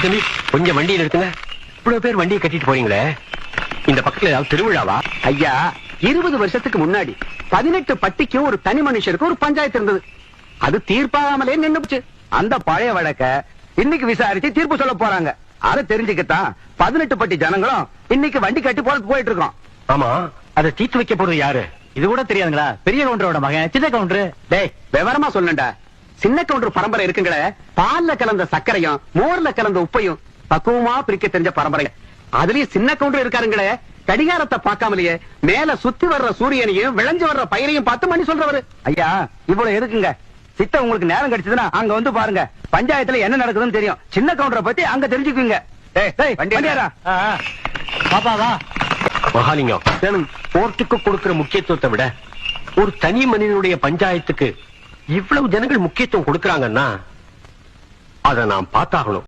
தம்பி கொஞ்சம் வண்டியை நிறுத்துங்க. இவ்வளவு பேர் வண்டியை கட்டிட்டு போறீங்களே. இந்த பக்கத்துல ஏதாவது திருவிழாவா? ஐயா இருபது வருஷத்துக்கு முன்னாடி பதினெட்டு பட்டிக்கும் ஒரு தனி மனுஷருக்கு ஒரு பஞ்சாயத்து இருந்தது. அது தீர்ப்பாகாமலே நின்னுச்சு அந்த பழைய வழக்க இன்னைக்கு விசாரிச்சு தீர்ப்பு சொல்ல போறாங்க. அதை தெரிஞ்சுக்கத்தான் பதினெட்டு பட்டி ஜனங்களும் இன்னைக்கு வண்டி கட்டி போறது போயிட்டு இருக்கோம். ஆமா அதை தீர்த்து வைக்க போறது யாரு? இது கூட தெரியாதுங்களா? பெரிய கவுண்டரோட மகன் சின்ன கவுண்டரு. டேய் விவரமா சொல்லுண்டா. சின்ன கவுண்டர் பரம்பரை இருக்குங்களே. பால்ல கலந்த சர்க்கரையும் மோர்ல கலந்த உப்பையும் பக்குவமா பிரிக்க தெரிஞ்ச பரம்பரை அதுலயும் சின்ன கவுண்டர் இருக்காருங்களே. கடிகாரத்தை பார்க்காமலேயே மேல சுத்தி வர்ற சூரியனையும் விளைஞ்சு வர்ற பயிரையும் பார்த்து மணி சொல்றவரு. ஐயா இவ்வளவு எதுக்குங்க? சித்த உங்களுக்கு நேரம் கிடைச்சதுன்னா அங்க வந்து பாருங்க. பஞ்சாயத்துல என்ன நடக்குதுன்னு தெரியும். சின்ன கவுண்டரை பத்தி அங்க தெரிஞ்சுக்குவீங்க. டேய், டேய், வண்டியாரா. பாப்பா வா. மகாலிங்கம் கோர்ட்டுக்கு கொடுக்கிற முக்கியத்துவத்தை விட ஒரு தனி மனிதனுடைய பஞ்சாயத்துக்கு இவ்வளவு ஜனங்கள் முக்கியத்துவம் கொடுக்கறாங்கன்னா அதை நாம் பார்த்தாகணும்.